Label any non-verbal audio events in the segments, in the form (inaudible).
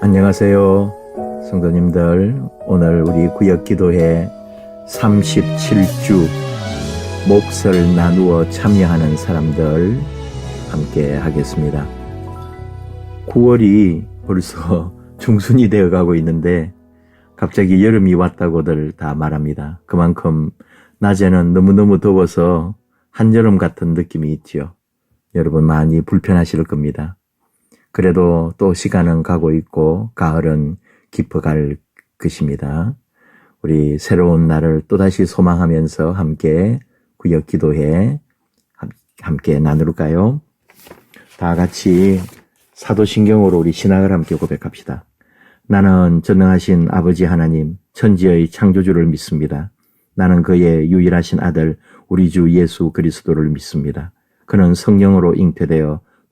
안녕하세요. 성도님들. 오늘 우리 구역 기도회 37주 몫을 나누어 참여하는 사람들 함께 하겠습니다. 9월이 벌써 (laughs) 중순이 되어 가고 있는데 갑자기 여름이 왔다고들 다 말합니다. 그만큼 낮에는 너무너무 더워서 한여름 같은 느낌이 있지요. 여러분 많이 불편하실 겁니다. 그래도 또 시간은 가고 있고 가을은 깊어갈 것입니다. 우리 새로운 날을 또다시 소망하면서 함께 구역 기도회 함- 함께 나눌까요? 다 같이 사도신경으로 우리 신학을 함께 고백합시다. 나는 전능하신 아버지 하나님, 천지의 창조주를 믿습니다. 나는 그의 유일하신 아들, 우리 주 예수 그리스도를 믿습니다. 그는 성령으로 잉태되어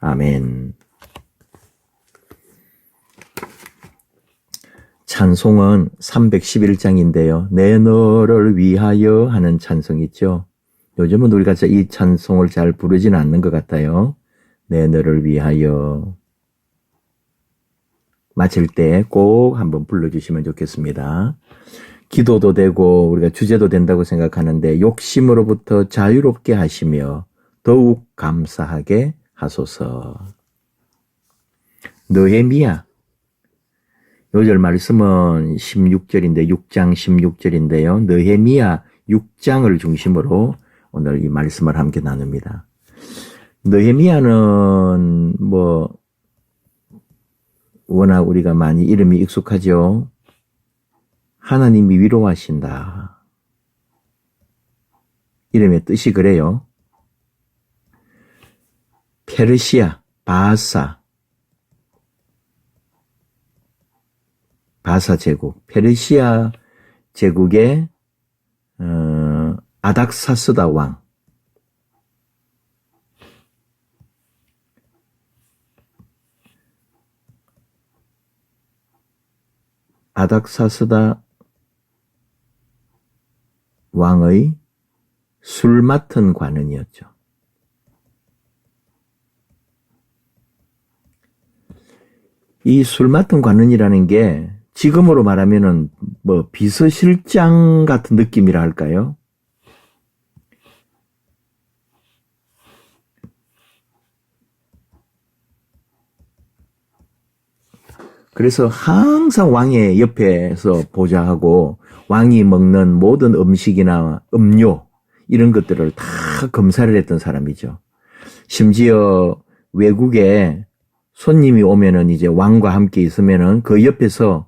아멘. 찬송은 311장인데요. 내 너를 위하여 하는 찬송 있죠. 요즘은 우리가 이 찬송을 잘 부르지는 않는 것 같아요. 내 너를 위하여. 마칠 때 꼭 한번 불러주시면 좋겠습니다. 기도도 되고 우리가 주제도 된다고 생각하는데 욕심으로부터 자유롭게 하시며 더욱 감사하게 하소서. 느헤미야. 요절 말씀은 16절인데 6장 16절인데요. 느헤미야 6장을 중심으로 오늘 이 말씀을 함께 나눕니다. 느헤미야는 뭐 워낙 우리가 많이 이름이 익숙하죠. 하나님이 위로하신다. 이름의 뜻이 그래요. 페르시아, 바사, 바사 제국, 페르시아 제국의 어, 아닥사스다 왕. 아닥사스다 왕의 술 맡은 관원이었죠. 이 술 맡은 관원이라는 게 지금으로 말하면은 뭐 비서실장 같은 느낌이라 할까요? 그래서 항상 왕의 옆에서 보좌하고 왕이 먹는 모든 음식이나 음료 이런 것들을 다 검사를 했던 사람이죠. 심지어 외국에 손님이 오면은 이제 왕과 함께 있으면은 그 옆에서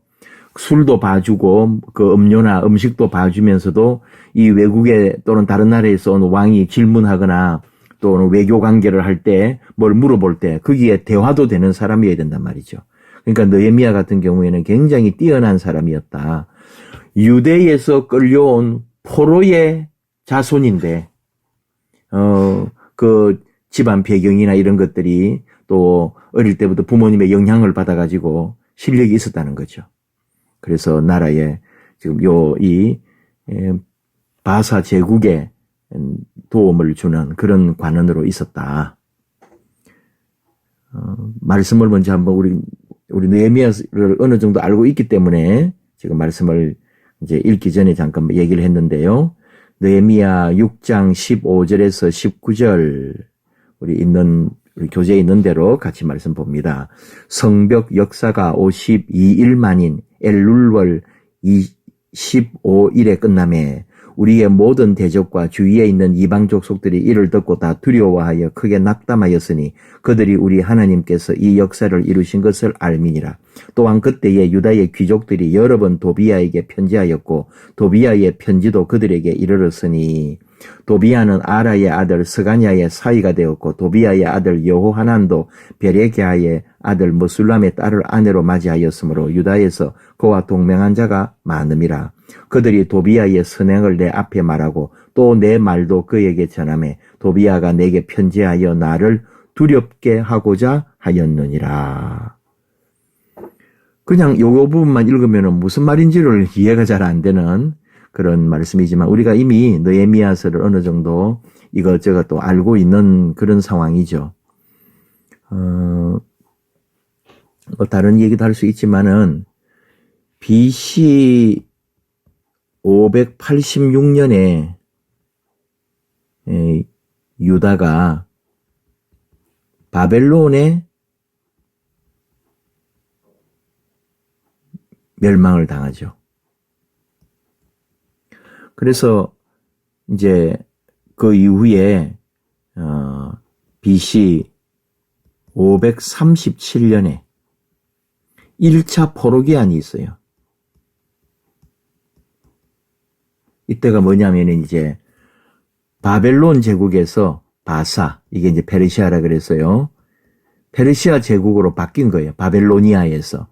술도 봐주고 그 음료나 음식도 봐주면서도 이 외국에 또는 다른 나라에서 온 왕이 질문하거나 또는 외교 관계를 할 때 뭘 물어볼 때 거기에 대화도 되는 사람이어야 된단 말이죠. 그러니까 느헤미야 같은 경우에는 굉장히 뛰어난 사람이었다. 유대에서 끌려온 포로의 자손인데 어 그 집안 배경이나 이런 것들이 또 어릴 때부터 부모님의 영향을 받아가지고 실력이 있었다는 거죠. 그래서 나라에 지금 요 이 바사 제국에 도움을 주는 그런 관원으로 있었다. 어, 말씀을 먼저 한번 우리 우리 느헤미야를 어느 정도 알고 있기 때문에 지금 말씀을 이제 읽기 전에 잠깐 얘기를 했는데요. 느헤미야 6장 15절에서 19절 우리 있는 우리 교재에 있는 대로 같이 말씀 봅니다. 성벽 역사가 52일 만인 엘룰월 25일에 끝남에 우리의 모든 대적과 주위에 있는 이방 족속들이 이를 듣고 다 두려워하여 크게 낙담하였으니 그들이 우리 하나님께서 이 역사를 이루신 것을 알미니라. 또한 그때에 유다의 귀족들이 여러 번 도비아에게 편지하였고 도비아의 편지도 그들에게 이르렀으니 도비아는 아라의 아들 스가냐의 사이가 되었고 도비아의 아들 여호하난도 베레게아의 아들 무술람의 딸을 아내로 맞이하였으므로 유다에서 그와 동맹한 자가 많음이라. 그들이 도비아의 선행을 내 앞에 말하고 또 내 말도 그에게 전함에 도비아가 내게 편지하여 나를 두렵게 하고자 하였느니라. 그냥 요거 부분만 읽으면 무슨 말인지를 이해가 잘 안 되는 그런 말씀이지만 우리가 이미 느헤미야서를 어느 정도 이것저것 또 알고 있는 그런 상황이죠. 어, 뭐 다른 얘기도 할 수 있지만은 BC 586년에 유다가 바벨론에 멸망을 당하죠. 그래서 이제 그 이후에 어, BC 537년에 1차 포로기한이 있어요. 이때가 뭐냐면 이제 바벨론 제국에서 바사 이게 이제 페르시아라 그랬어요. 페르시아 제국으로 바뀐 거예요. 바벨로니아에서.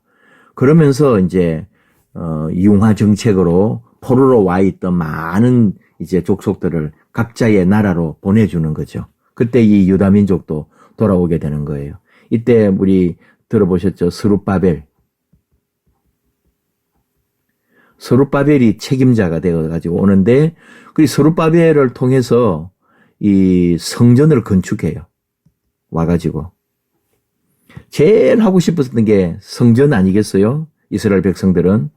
그러면서 이제 어, 융화 정책으로 포로로 와 있던 많은 이제 족속들을 각자의 나라로 보내주는 거죠. 그때 이 유다 민족도 돌아오게 되는 거예요. 이때 우리 들어보셨죠? 스룹바벨. 스룹바벨이 책임자가 되어 가지고 오는데 그 스룹바벨을 통해서 이 성전을 건축해요. 와 가지고 제일 하고 싶었던 게 성전 아니겠어요? 이스라엘 백성들은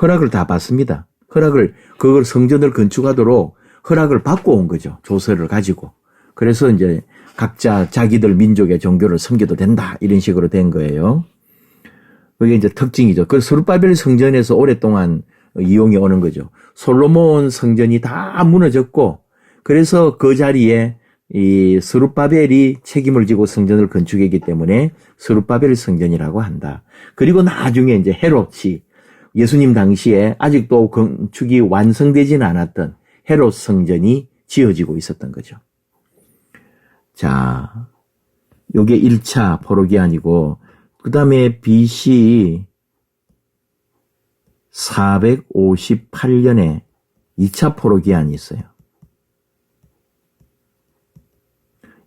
허락을 다 받습니다. 허락을 그걸 성전을 건축하도록 허락을 받고 온 거죠. 조서를 가지고. 그래서 이제 각자 자기들 민족의 종교를 섬겨도 된다 이런 식으로 된 거예요. 그게 이제 특징이죠. 그 스룹바벨 성전에서 오랫동안 이용해 오는 거죠. 솔로몬 성전이 다 무너졌고 그래서 그 자리에 이 스룹바벨이 책임을 지고 성전을 건축했기 때문에 스룹바벨 성전이라고 한다. 그리고 나중에 이제 헤롯이 예수님 당시에 아직도 건축이 완성되지는 않았던 헤롯 성전이 지어지고 있었던 거죠. 자, 요게 1차 포로기아니고 그 다음에 BC 458년에 2차 포로기한이 있어요.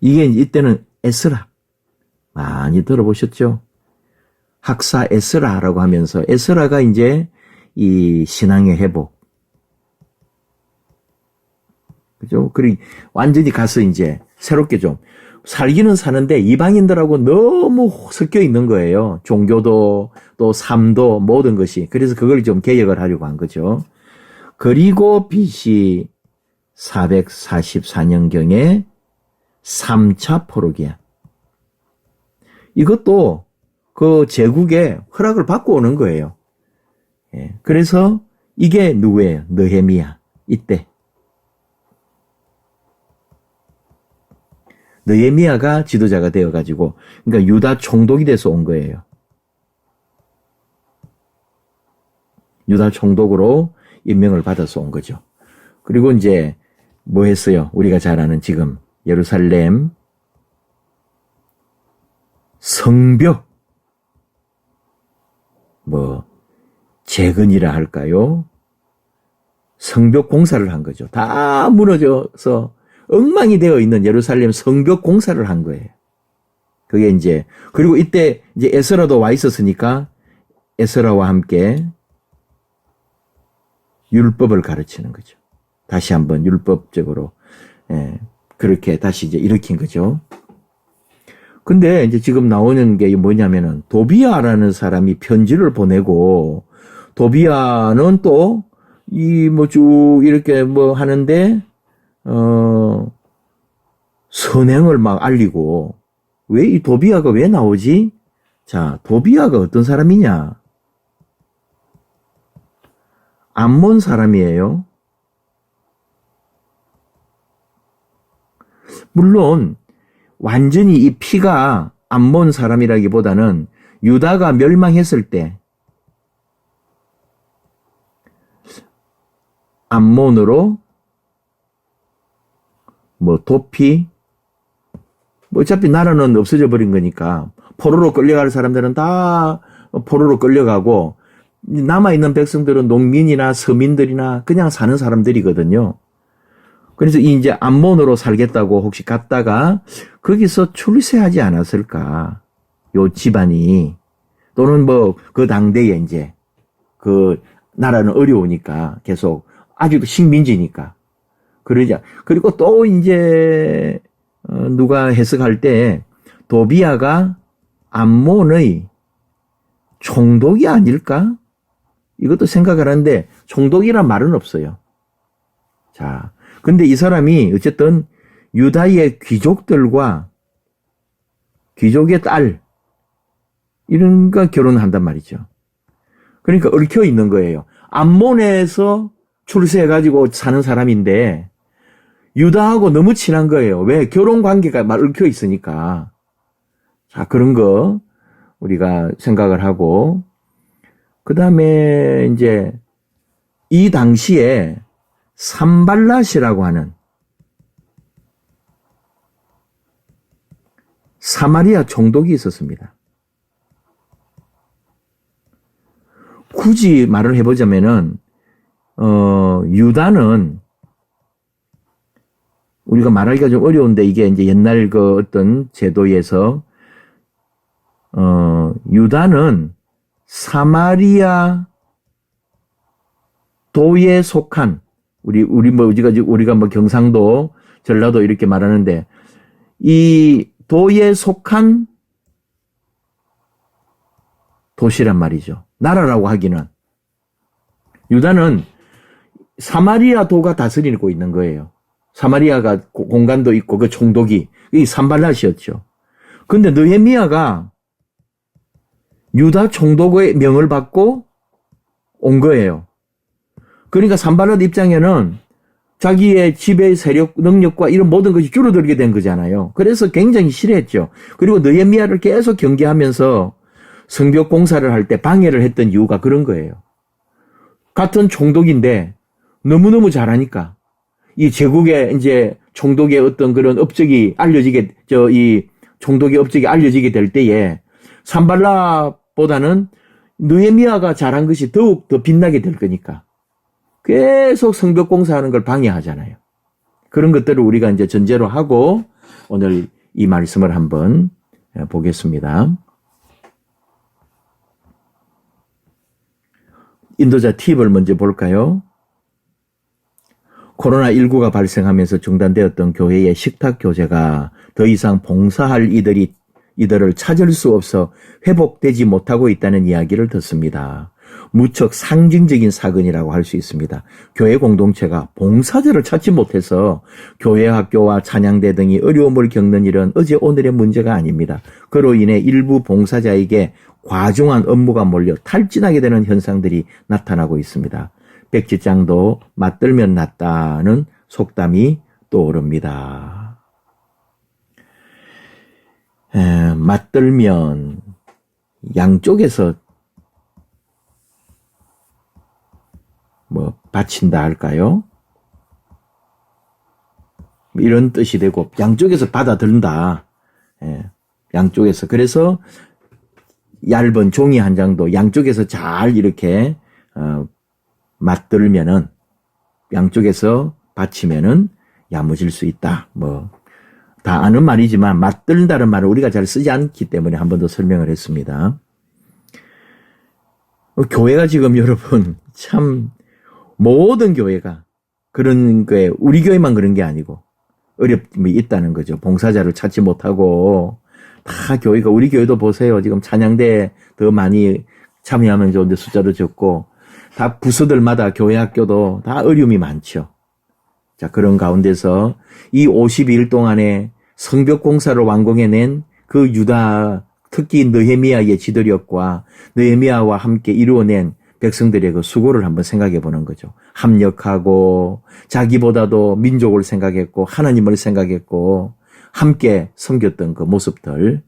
이게 이때는 에스라. 많이 들어보셨죠? 학사 에스라라고 하면서 에스라가 이제 이 신앙의 회복. 그죠? 그리 완전히 가서 이제 새롭게 좀 살기는 사는데 이방인들하고 너무 섞여 있는 거예요. 종교도 또 삶도 모든 것이. 그래서 그걸 좀 개혁을 하려고 한 거죠. 그리고 BC 444년경에 3차 포로기야. 이것도 그 제국의 허락을 받고 오는 거예요. 예. 그래서 이게 누구예요? 느헤미야. 이때. 느헤미야가 지도자가 되어 가지고 그러니까 유다 총독이 돼서 온 거예요. 유다 총독으로 임명을 받아서 온 거죠. 그리고 이제 뭐 했어요? 우리가 잘 아는 지금 예루살렘 성벽 뭐 재건이라 할까요? 성벽 공사를 한 거죠. 다 무너져서 엉망이 되어 있는 예루살렘 성벽 공사를 한 거예요. 그게 이제 그리고 이때 이제 에스라도 와 있었으니까 에스라와 함께 율법을 가르치는 거죠. 다시 한번 율법적으로 예, 그렇게 다시 이제 일으킨 거죠. 근데 이제 지금 나오는 게 뭐냐면은 도비아라는 사람이 편지를 보내고 도비아는 또 이 뭐 쭉 이렇게 뭐 하는데 어 선행을 막 알리고 왜 이 도비아가 왜 나오지? 자, 도비아가 어떤 사람이냐? 암몬 사람이에요. 물론 완전히 이 피가 암몬 사람이라기보다는 유다가 멸망했을 때 암몬으로 뭐 도피 뭐 어차피 나라는 없어져 버린 거니까 포로로 끌려갈 사람들은 다 포로로 끌려가고 남아 있는 백성들은 농민이나 서민들이나 그냥 사는 사람들이거든요. 그래서 이 이제 암몬으로 살겠다고 혹시 갔다가 거기서 출세하지 않았을까? 요 집안이 또는 뭐 그 당대에 이제 그 나라는 어려우니까 계속 아직도 식민지니까 그러자 그리고 또 이제 어, 누가 해석할 때 도비아가 암몬의 총독이 아닐까? 이것도 생각을 하는데 총독이란 말은 없어요. 자, 근데 이 사람이 어쨌든 유다의 귀족들과 귀족의 딸 이런 거 결혼한단 말이죠. 그러니까 얽혀 있는 거예요. 암몬에서 출세해 가지고 사는 사람인데 유다하고 너무 친한 거예요. 왜? 결혼 관계가 막 얽혀 있으니까. 자, 그런 거 우리가 생각을 하고 그 다음에 이제 이 당시에 삼발랏이라고 하는 사마리아 총독이 있었습니다. 굳이 말을 해보자면은 어, 유다는 우리가 말하기가 좀 어려운데 이게 이제 옛날 그 어떤 제도에서 어, 유다는 사마리아 도에 속한 우리 우리 뭐 우리가 우리가 뭐 경상도 전라도 이렇게 말하는데 이 도에 속한 도시란 말이죠. 나라라고 하기는 유다는 사마리아 도가 다스리고 있는 거예요. 사마리아가 고- 공간도 있고 그 총독이 이 산발랏이었죠. 근데 느헤미야가 유다 총독의 명을 받고 온 거예요. 그러니까 산발랏 입장에는 자기의 지배 세력 능력과 이런 모든 것이 줄어들게 된 거잖아요. 그래서 굉장히 싫어했죠. 그리고 느헤미야를 계속 경계하면서 성벽 공사를 할 때 방해를 했던 이유가 그런 거예요. 같은 총독인데 너무너무 잘하니까 이 제국의 이제 총독의 어떤 그런 업적이 알려지게 저 이 총독의 업적이 알려지게 될 때에 산발라보다는 느헤미야가 잘한 것이 더욱 더 빛나게 될 거니까 계속 성벽 공사하는 걸 방해하잖아요. 그런 것들을 우리가 이제 전제로 하고 오늘 이 말씀을 한번 보겠습니다. 인도자 팁을 먼저 볼까요? 코로나19가 발생하면서 중단되었던 교회의 식탁 교제가 더 이상 봉사할 이들이 이들을 찾을 수 없어 회복되지 못하고 있다는 이야기를 듣습니다. 무척 상징적인 사건이라고 할 수 있습니다. 교회 공동체가 봉사자를 찾지 못해서 교회 학교와 찬양대 등이 어려움을 겪는 일은 어제 오늘의 문제가 아닙니다. 그로 인해 일부 봉사자에게 과중한 업무가 몰려 탈진하게 되는 현상들이 나타나고 있습니다. 백지장도 맞들면 낫다는 속담이 떠오릅니다. 에, 맞들면 양쪽에서 뭐 바친다 할까요? 이런 뜻이 되고 양쪽에서 받아들인다. 예, 양쪽에서 그래서 얇은 종이 한 장도 양쪽에서 잘 이렇게 어, 맞들면은 양쪽에서 받치면은 야무질 수 있다. 뭐 다 아는 말이지만 맞들다는 말을 우리가 잘 쓰지 않기 때문에 한 번 더 설명을 했습니다. 어, 교회가 지금 여러분 (laughs) 참 모든 교회가 그런 거에 우리 교회만 그런 게 아니고 어렵음이 있다는 거죠. 봉사자를 찾지 못하고 다 교회가 우리 교회도 보세요. 지금 찬양대 더 많이 참여하면 좋은데 숫자도 적고 다 부서들마다 교회 학교도 다 어려움이 많죠. 자, 그런 가운데서 이 52일 동안에 성벽 공사를 완공해낸 그 유다 특히 느헤미야의 지도력과 느헤미야와 함께 이루어낸 백성들의 그 수고를 한번 생각해 보는 거죠. 합력하고 자기보다도 민족을 생각했고 하나님을 생각했고 함께 섬겼던 그 모습들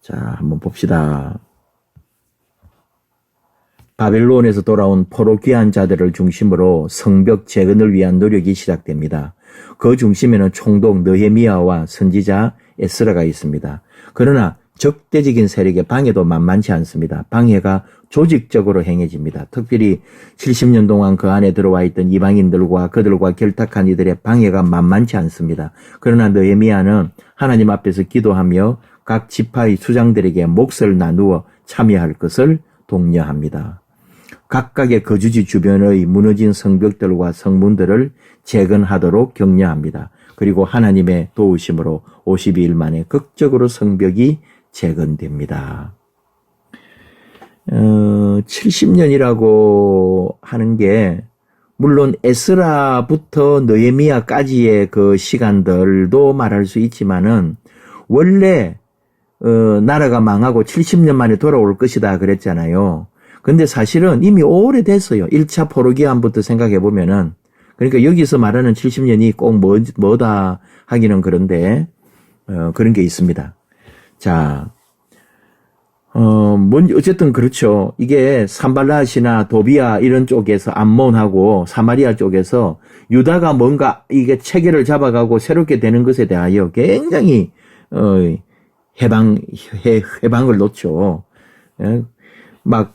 자 한번 봅시다. 바벨론에서 돌아온 포로 귀한 자들을 중심으로 성벽 재건을 위한 노력이 시작됩니다. 그 중심에는 총독 느헤미야와 선지자 에스라가 있습니다. 그러나 적대적인 세력의 방해도 만만치 않습니다. 방해가 조직적으로 행해집니다. 특별히 70년 동안 그 안에 들어와 있던 이방인들과 그들과 결탁한 이들의 방해가 만만치 않습니다. 그러나 느헤미야는 하나님 앞에서 기도하며 각 지파의 수장들에게 몫을 나누어 참여할 것을 독려합니다. 각각의 거주지 주변의 무너진 성벽들과 성문들을 재건하도록 격려합니다. 그리고 하나님의 도우심으로 52일 만에 극적으로 성벽이 재건됩니다. 어, 70년이라고 하는 게 물론 에스라부터 느헤미야까지의 그 시간들도 말할 수 있지만은 원래 어, 나라가 망하고 70년 만에 돌아올 것이다 그랬잖아요. 근데 사실은 이미 오래됐어요. 1차 포로기한부터 생각해 보면은 그러니까 여기서 말하는 70년이 꼭 뭐, 뭐다 하기는 그런데 어, 그런 게 있습니다. 자, 어, 뭔, 어쨌든 그렇죠. 이게 산발랏이나 도비아 이런 쪽에서 암몬하고 사마리아 쪽에서 유다가 뭔가 이게 체계를 잡아가고 새롭게 되는 것에 대하여 굉장히, 어, 해방, 해, 해방을 놓죠. 예? 막,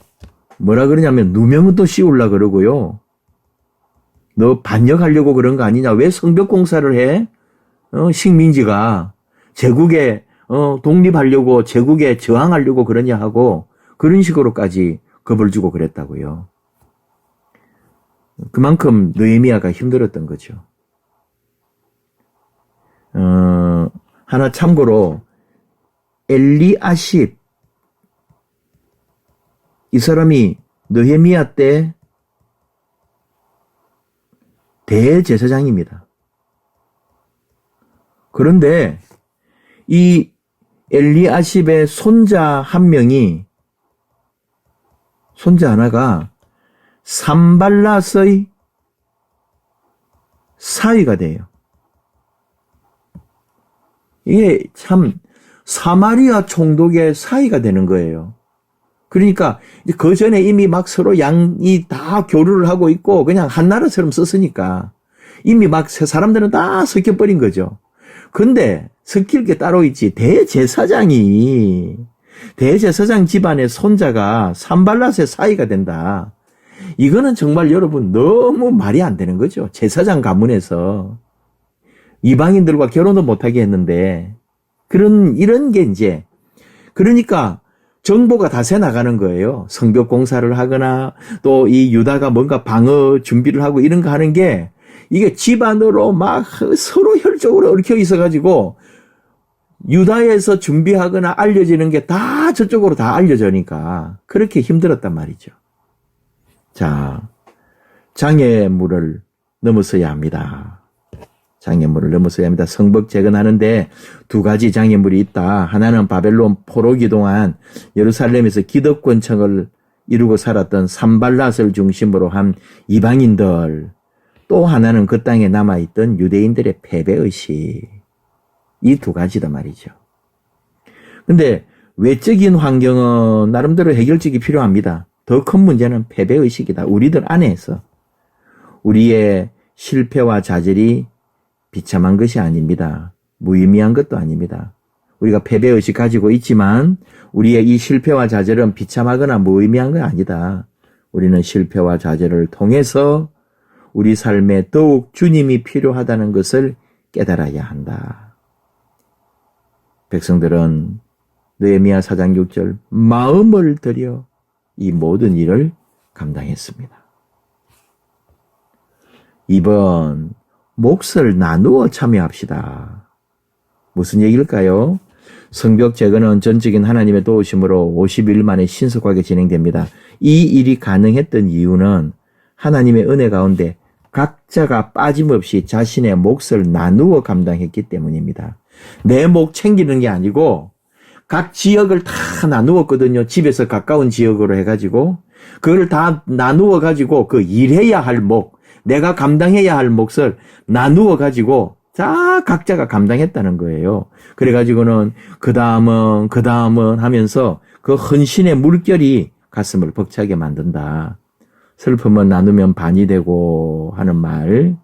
뭐라 그러냐면, 누명은 또 씌울라 그러고요. 너 반역하려고 그런 거 아니냐? 왜 성벽 공사를 해? 어, 식민지가. 제국에 어, 독립하려고 제국에 저항하려고 그러냐 하고 그런 식으로까지 겁을 주고 그랬다고요. 그만큼 느헤미야가 힘들었던 거죠. 어, 하나 참고로 엘리아십 이 사람이 느헤미야 때 대제사장입니다. 그런데 이 엘리아십의 손자 한 명이 손자 하나가 산발랏의 사위가 돼요. 이게 참 사마리아 총독의 사위가 되는 거예요. 그러니까 그 전에 이미 막 서로 양이 다 교류를 하고 있고 그냥 한 나라처럼 썼으니까 이미 막 사람들은 다 섞여버린 거죠. 근데 섞일 게 따로 있지. 대제사장이 대제사장 집안의 손자가 산발랏의 사이가 된다. 이거는 정말 여러분 너무 말이 안 되는 거죠. 제사장 가문에서 이방인들과 결혼도 못하게 했는데 그런 이런 게 이제 그러니까 정보가 다 새 나가는 거예요. 성벽 공사를 하거나 또 이 유다가 뭔가 방어 준비를 하고 이런 거 하는 게 이게 집안으로 막 서로 혈족으로 얽혀 있어가지고 유다에서 준비하거나 알려지는 게 다 저쪽으로 다 알려져니까 그렇게 힘들었단 말이죠. 자, 장애물을 넘어서야 합니다. 장애물을 넘어서야 합니다. 성벽 재건하는데 두 가지 장애물이 있다. 하나는 바벨론 포로기 동안 예루살렘에서 기득권층을 이루고 살았던 산발랏을 중심으로 한 이방인들 또 하나는 그 땅에 남아있던 유대인들의 패배의식. 이 두 가지다 말이죠. 근데 외적인 환경은 나름대로 해결책이 필요합니다. 더 큰 문제는 패배의식이다. 우리들 안에서. 우리의 실패와 좌절이 비참한 것이 아닙니다. 무의미한 것도 아닙니다. 우리가 패배의식 가지고 있지만 우리의 이 실패와 좌절은 비참하거나 무의미한 건 아니다. 우리는 실패와 좌절을 통해서 우리 삶에 더욱 주님이 필요하다는 것을 깨달아야 한다. 백성들은 느헤미야 사장 6절 마음을 들여 이 모든 일을 감당했습니다. 2번 몫을 나누어 참여합시다. 무슨 얘기일까요? 성벽 재건은 전적인 하나님의 도우심으로 50일 만에 신속하게 진행됩니다. 이 일이 가능했던 이유는 하나님의 은혜 가운데 각자가 빠짐없이 자신의 몫을 나누어 감당했기 때문입니다. 내 목 챙기는 게 아니고 각 지역을 다 나누었거든요. 집에서 가까운 지역으로 해가지고 그걸 다 나누어 가지고 그 일해야 할 목, 내가 감당해야 할 몫을 나누어 가지고 자 각자가 감당했다는 거예요. 그래가지고는 그 다음은 그 다음은 하면서 그 헌신의 물결이 가슴을 벅차게 만든다. 슬픔은 나누면 반이 되고 하는 말.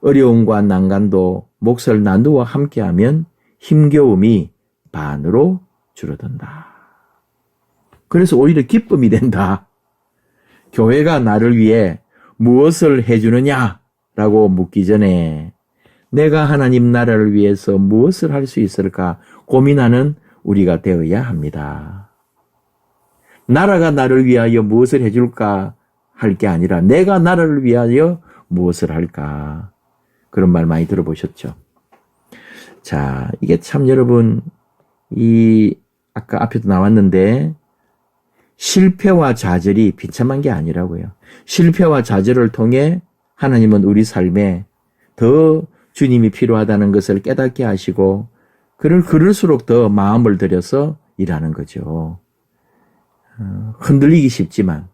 어려움과 난간도 몫을 나누어 함께하면 힘겨움이 반으로 줄어든다. 그래서 오히려 기쁨이 된다. 교회가 나를 위해 무엇을 해주느냐라고 묻기 전에 내가 하나님 나라를 위해서 무엇을 할 수 있을까 고민하는 우리가 되어야 합니다. 나라가 나를 위하여 무엇을 해줄까 할 게 아니라 내가 나라를 위하여 무엇을 할까. 그런 말 많이 들어보셨죠? 자, 이게 참 여러분, 이, 아까 앞에도 나왔는데, 실패와 좌절이 비참한 게 아니라고요. 실패와 좌절을 통해 하나님은 우리 삶에 더 주님이 필요하다는 것을 깨닫게 하시고, 그를 그럴수록 더 마음을 들여서 일하는 거죠. 어, 흔들리기 쉽지만,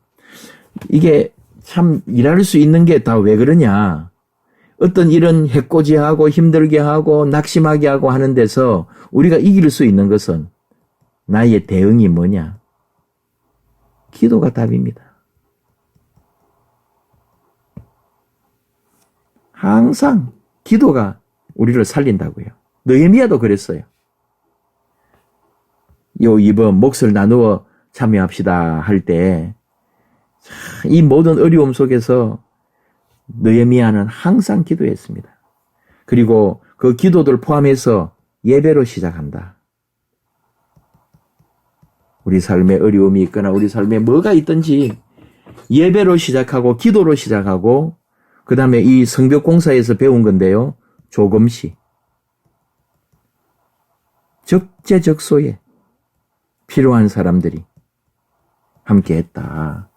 이게 참 일할 수 있는 게 다 왜 그러냐. 어떤 일은 해코지하고 힘들게 하고 낙심하게 하고 하는 데서 우리가 이길 수 있는 것은 나의 대응이 뭐냐? 기도가 답입니다. 항상 기도가 우리를 살린다고요. 느헤미야도 그랬어요. 요 이번 몫을 나누어 참여합시다 할 때 이 모든 어려움 속에서 느헤미야는 항상 기도했습니다. 그리고 그 기도들 포함해서 예배로 시작한다. 우리 삶에 어려움이 있거나 우리 삶에 뭐가 있든지 예배로 시작하고 기도로 시작하고 그 다음에 이 성벽 공사에서 배운 건데요. 조금씩 적재적소에 필요한 사람들이 함께 했다.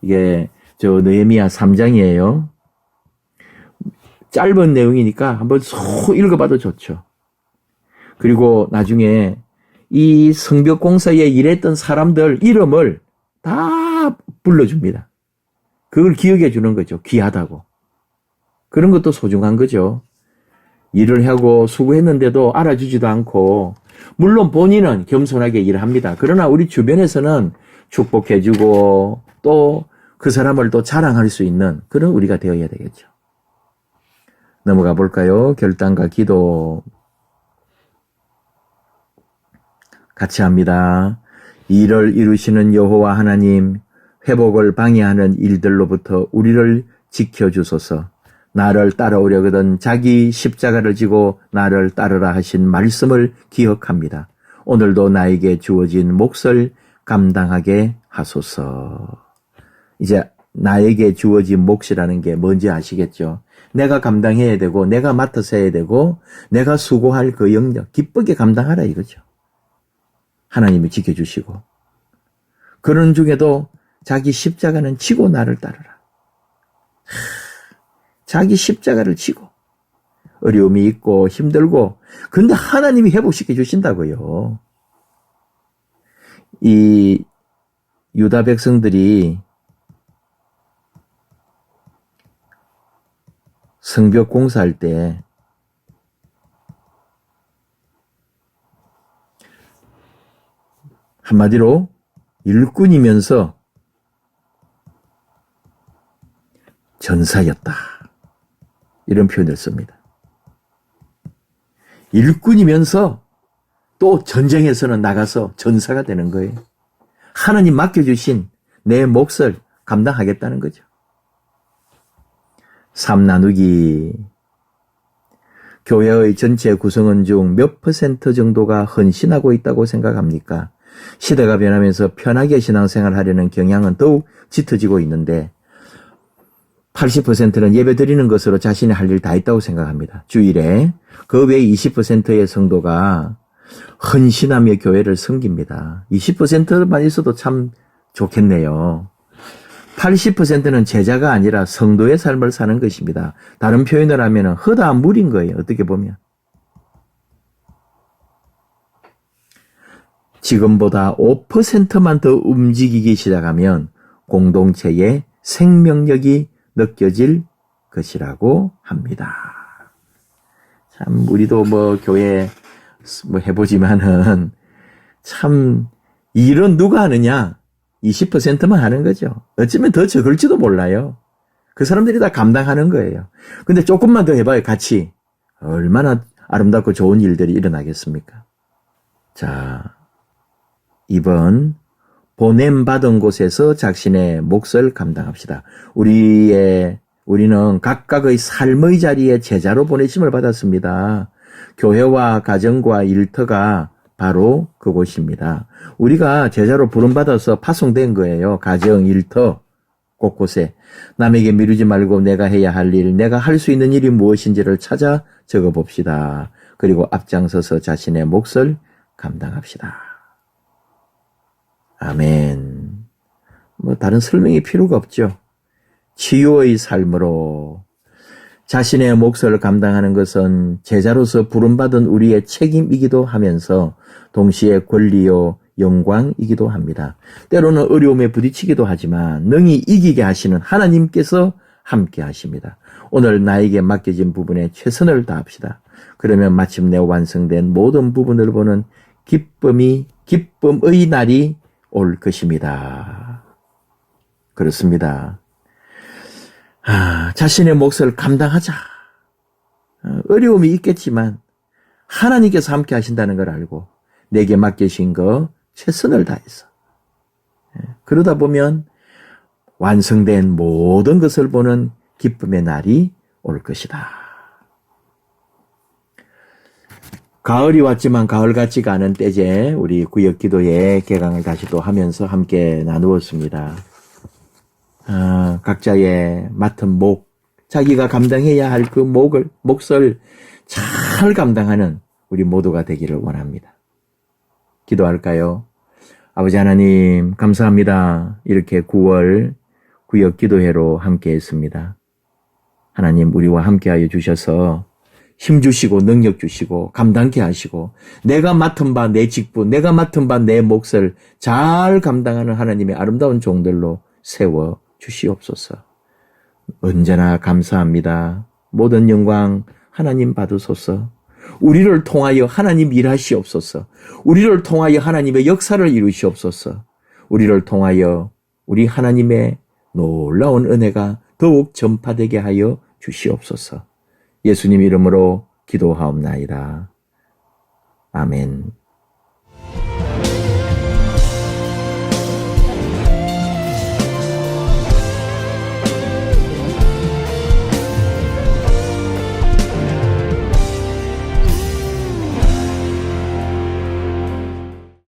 이게 저 느헤미야 3장이에요. 짧은 내용이니까 한번 소 읽어봐도 좋죠. 그리고 나중에 이 성벽 공사에 일했던 사람들 이름을 다 불러줍니다. 그걸 기억해 주는 거죠. 귀하다고. 그런 것도 소중한 거죠. 일을 하고 수고했는데도 알아주지도 않고, 물론 본인은 겸손하게 일을 합니다. 그러나 우리 주변에서는 축복해주고, 또 그 사람을 또 자랑할 수 있는 그런 우리가 되어야 되겠죠. 넘어가 볼까요? 결단과 기도. 같이 합니다. 일을 이루시는 여호와 하나님, 회복을 방해하는 일들로부터 우리를 지켜주소서. 나를 따라오려거든 자기 십자가를 지고 나를 따르라 하신 말씀을 기억합니다. 오늘도 나에게 주어진 몫을 감당하게 하소서. 이제 나에게 주어진 몫이라는 게 뭔지 아시겠죠? 내가 감당해야 되고, 내가 맡아서 해야 되고, 내가 수고할 그 영역, 기쁘게 감당하라 이거죠. 하나님이 지켜주시고. 그런 중에도 자기 십자가는 치고 나를 따르라. 자기 십자가를 치고 어려움이 있고 힘들고 근데 하나님이 회복시켜 주신다고요. 이 유다 백성들이 성벽 공사할 때 한마디로 일꾼이면서 전사였다. 이런 표현을 씁니다. 일꾼이면서 또 전쟁에서는 나가서 전사가 되는 거예요. 하나님 맡겨주신 내 몫을 감당하겠다는 거죠. 삶 나누기. 교회의 전체 구성원 중 몇 퍼센트 정도가 헌신하고 있다고 생각합니까? 시대가 변하면서 편하게 신앙생활 하려는 경향은 더욱 짙어지고 있는데 80%는 예배 드리는 것으로 자신의 할일 다 있다고 생각합니다. 주일에 그 외 20%의 성도가 헌신하며 교회를 섬깁니다. 20%만 있어도 참 좋겠네요. 80%는 제자가 아니라 성도의 삶을 사는 것입니다. 다른 표현을 하면 허다한 물인 거예요. 어떻게 보면. 지금보다 5%만 더 움직이기 시작하면 공동체의 생명력이 느껴질 것이라고 합니다. 참, 우리도 뭐 교회 뭐 해보지만은 참 일은 누가 하느냐? 20%만 하는 거죠. 어쩌면 더 적을지도 몰라요. 그 사람들이 다 감당하는 거예요. 근데 조금만 더 해봐요, 같이. 얼마나 아름답고 좋은 일들이 일어나겠습니까? 자, 2번. 보냄받은 곳에서 자신의 몫을 감당합시다. 우리의, 우리는 각각의 삶의 자리에 제자로 보내심을 받았습니다. 교회와 가정과 일터가 바로 그곳입니다. 우리가 제자로 부름받아서 파송된 거예요. 가정, 일터, 곳곳에. 남에게 미루지 말고 내가 해야 할 일, 내가 할 수 있는 일이 무엇인지를 찾아 적어 봅시다. 그리고 앞장서서 자신의 몫을 감당합시다. 아멘. 뭐 다른 설명이 필요가 없죠. 치유의 삶으로 자신의 몫을 감당하는 것은 제자로서 부름받은 우리의 책임이기도 하면서 동시에 권리요 영광이기도 합니다. 때로는 어려움에 부딪히기도 하지만 능히 이기게 하시는 하나님께서 함께 하십니다. 오늘 나에게 맡겨진 부분에 최선을 다합시다. 그러면 마침내 완성된 모든 부분을 보는 기쁨이 기쁨의 날이 올 것입니다. 그렇습니다. 아, 자신의 몫을 감당하자. 어, 어려움이 있겠지만 하나님께서 함께 하신다는 걸 알고 내게 맡기신 거 최선을 다해서 예, 그러다 보면 완성된 모든 것을 보는 기쁨의 날이 올 것이다. 가을이 왔지만 가을 같지가 않은 때제 우리 구역 기도의 개강을 다시 또 하면서 함께 나누었습니다. 아, 각자의 맡은 목, 자기가 감당해야 할 그 목을, 몫을 잘 감당하는 우리 모두가 되기를 원합니다. 기도할까요? 아버지 하나님, 감사합니다. 이렇게 9월 구역 기도회로 함께 했습니다. 하나님, 우리와 함께 하여 주셔서 힘 주시고 능력 주시고 감당케 하시고 내가 맡은 바 내 직분, 내가 맡은 바 내 몫을 잘 감당하는 하나님의 아름다운 종들로 세워 주시옵소서. 언제나 감사합니다. 모든 영광 하나님 받으소서. 우리를 통하여 하나님 일하시옵소서. 우리를 통하여 하나님의 역사를 이루시옵소서. 우리를 통하여 우리 하나님의 놀라운 은혜가 더욱 전파되게 하여 주시옵소서. 예수님 이름으로 기도하옵나이다. 아멘.